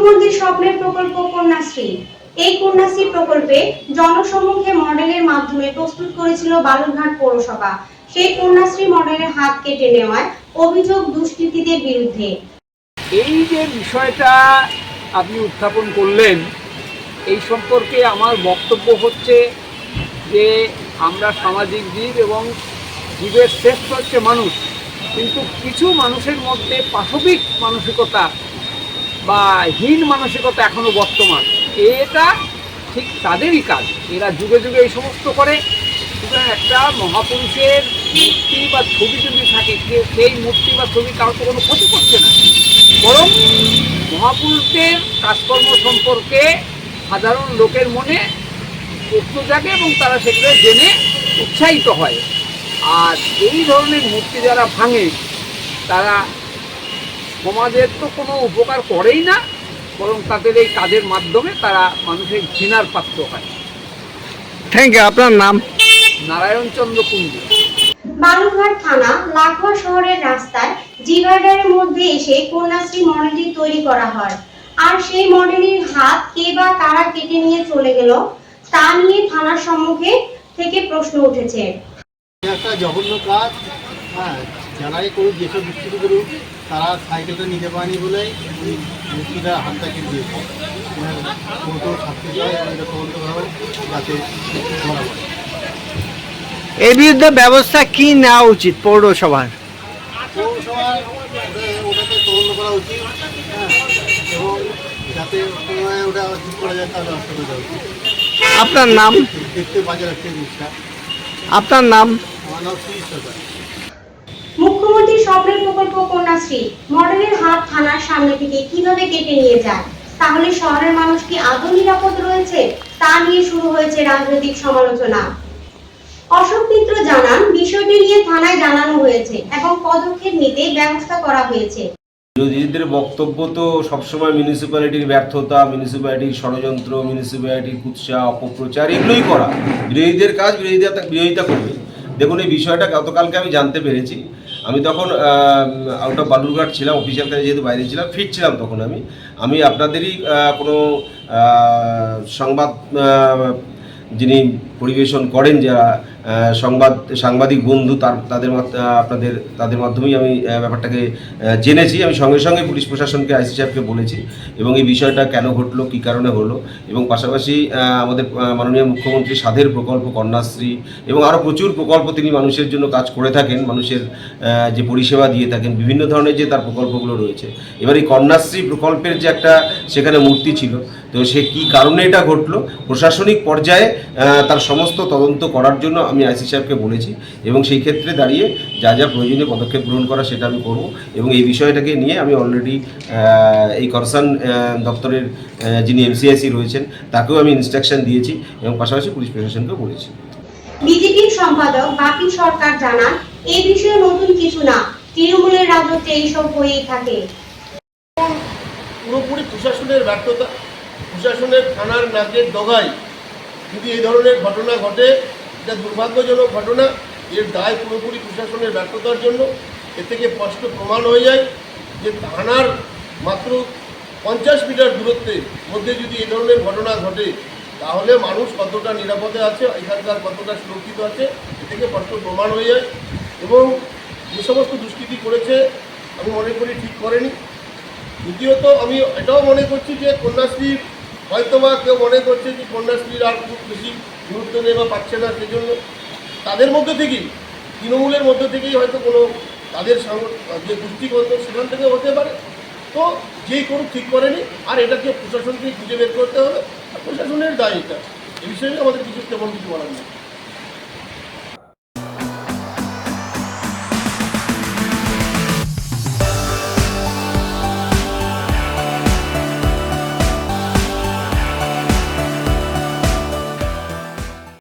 মুখ্যমন্ত্রীর স্বপ্নের প্রকল্প কন্যাশ্রী। এই কন্যাশ্রী প্রকল্পে জনসম্মুখে মডেলের মাধ্যমে প্রস্তুত করেছিল বালুরঘাট পৌরসভা। সেই কন্যাশ্রী মডেলের হাত কেটে নেওয়ায় অভিযোগ দুষ্কৃতীদের বিরুদ্ধে। এই যে বিষয়টা আপনি উত্থাপন করলেন, এই সম্পর্কে আমার বক্তব্য হচ্ছে যে আমরা সামাজিক জীব এবং জীবের শ্রেষ্ঠ হচ্ছে মানুষ। কিন্তু কিছু মানুষের মধ্যে পাশবিক মানসিকতা বা হীন মানসিকতা এখনও বর্তমান। এটা ঠিক তাদেরই কাজ। এরা যুগে যুগে এই সমস্ত করে। সুতরাং একটা মহাপুরুষের মূর্তি বা ছবি যদি থাকে সেই মূর্তি বা ছবি কারও তো কোনো ক্ষতি করছে না। বরং মহাপুরুষদের কাজকর্ম সম্পর্কে সাধারণ লোকের মনে প্রশ্ন জাগে এবং তারা সেগুলো জেনে উৎসাহিত হয়। আর এই ধরনের মূর্তি যারা ভাঙে, তারা সমাজের তো কোনো উপকার করেই না বরং তাদের এই কাজের মাধ্যমে তারা মানুষের ঘৃণার পাত্র হয়। থ্যাংক ইউ আপনার নাম? নারায়ণচন্দ্র কুণ্ডু। বালুরঘাট থানা লাখোয়া শহরের রাস্তায় ডিভাইডারের মধ্যে এসে কন্যাশ্রী মডেলটি তৈরি করা হয়। আর সেই মডেলের হাত কে বা কারা কেটে নিয়ে চলে গেল তা নিয়ে থানার সম্মুখে থেকে প্রশ্ন উঠেছে। একটা জঘন্য কাজ। হ্যাঁ যারাই করুক যেসব দুষ্কৃতি করুক তারা সাইকেলটা নিতে পারেনি বলে দুষ্কৃতিটা হাতটা কেটে দিয়েছে। কোর্ট শাস্তি চায় এবং এটা তদন্ত করা হোক যাতে ধরা পড়ে। এর বিরুদ্ধে ব্যবস্থা কি নেওয়া উচিত পৌরসভার? পৌরসভার ওটা- ওটাতে তদন্ত করা উচিত হ্যাঁ এবং যাতে ওটা ঠিক করা যায় তার ব্যবস্থা করে উচিত। আপনার নাম? দেখতে বাজার আপনার নাম? আমার নাম সুনীল সরকার। মুখ্যমন্ত্রীর স্বপ্নের প্রকল্প কন্যাশ্রী, মডেলের থানার সামনে থেকে কীভাবে কেটে নিয়ে যায়? তাহলে শহরের মানুষ কি আদৌ নিরাপদ রয়েছে? তা নিয়ে শুরু হয়েছে রাজনৈতিক সমালোচনা। অশোক মিত্র জানান, বিষয়টি নিয়ে থানায় জানানো হয়েছে এবং পদক্ষেপ নিতে ব্যবস্থা করা হয়েছে। বিরোধীদের বক্তব্য তো সবসময় মিউনিসিপ্যালিটির ব্যর্থতা মিউনিসিপ্যালিটির ষড়যন্ত্র মিউনিসিপ্যালিটির কুৎসা, অপপ্রচার, এগুলোই করা। বিরোধীদের কাজ, বিরোধীরা বিরোধিতা করবে। দেখুন, এই বিষয়টা গতকালকে আমি জানতে পেরেছি। আমি তখন আউট অফ বালুরঘাট ছিলাম অফিসিয়াল কাজে যেহেতু বাইরে ছিলাম, ফিরছিলাম তখন আমি। আমি আপনাদেরই কোনো সংবাদ যিনি পরিবেশন করেন, যারা সংবাদ, সাংবাদিক, বন্ধু তার, তাদের আপনাদের, তাদের মাধ্যমেই আমি ব্যাপারটাকে জেনেছি। আমি সঙ্গে সঙ্গে পুলিশ প্রশাসনকে, আইসি সাহেবকে বলেছি এবং এই বিষয়টা কেন ঘটলো, কী কারণে হলো এবং পাশাপাশি আমাদের মাননীয় মুখ্যমন্ত্রী সাধের প্রকল্প, কন্যাশ্রী এবং আরও প্রচুর প্রকল্প তিনি মানুষের জন্য কাজ করে থাকেন, মানুষের যে পরিষেবা দিয়ে থাকেন, বিভিন্ন ধরনের যে তার প্রকল্পগুলো রয়েছে। এবার এই কন্যাশ্রী প্রকল্পের যে একটা, সেখানে মূর্তি ছিল। তো সে কী কারণে এটা ঘটলো? প্রশাসনিক পর্যায়ে তার সমস্ত তদন্ত করার জন্য আমি আইসি সাহেবকে বলেছি এবং সেই ক্ষেত্রে দাঁড়িয়ে যা যা প্রয়োজনীয় পদক্ষেপ গ্রহণ করা সেটা আমি করব এবং এই বিষয়টাকে নিয়ে আমি অলরেডি এই কনসার্ন দপ্তরের যিনি এমসিআইসি রয়েছেন তাকেও আমি ইনস্ট্রাকশন দিয়েছি এবং পাশাপাশি পুলিশ প্রশাসনকেও বলেছি। বিজেপির সম্পাদক বাপি সরকার জানান এই বিষয়ে নতুন কিছু না তৃণমূলের রাজত্বে এইসব হয়েই থাকে। পুরোপুরি প্রশাসনের ব্যর্থতা প্রশাসনের থানার নাকের ডগায় যদি এই ধরনের ঘটনা ঘটে, এটা দুর্ভাগ্যজনক ঘটনা, এর দায় পুরোপুরি প্রশাসনের ব্যর্থতার জন্য। এ থেকে স্পষ্ট প্রমাণ হয়ে যায় যে থানার মাত্র পঞ্চাশ মিটার দূরত্বের মধ্যে যদি এই ধরনের ঘটনা ঘটে, তাহলে মানুষ কতটা নিরাপদে আছে, এখানকার কতটা সুরক্ষিত আছে, এ থেকে স্পষ্ট প্রমাণ হয়ে যায়। এবং যে সমস্ত দুষ্কৃতি করেছে, আমি মনে করি ঠিক করেনি। দ্বিতীয়ত, আমি এটাও মনে করছি যে কন্যাশ্রীর হয়তো বা কেউ মনে করছে যে কন্যাশ্রীর আর খুব বেশি গুরুত্ব নেই বা পাচ্ছে না সেজন্য। তাদের মধ্যে থেকেই, তৃণমূলের মধ্যে থেকেই হয়তো কোনো তাদের যে গোষ্ঠীগত সেখান থেকে হতে পারে। তো যেই কোনো ঠিক করেনি আর এটাকে প্রশাসনকে খুঁজে বের করতে হবে? আর প্রশাসনের দায় এটা। এই বিষয়ে আমাদের কিছু তেমন কিছু বলার নেই।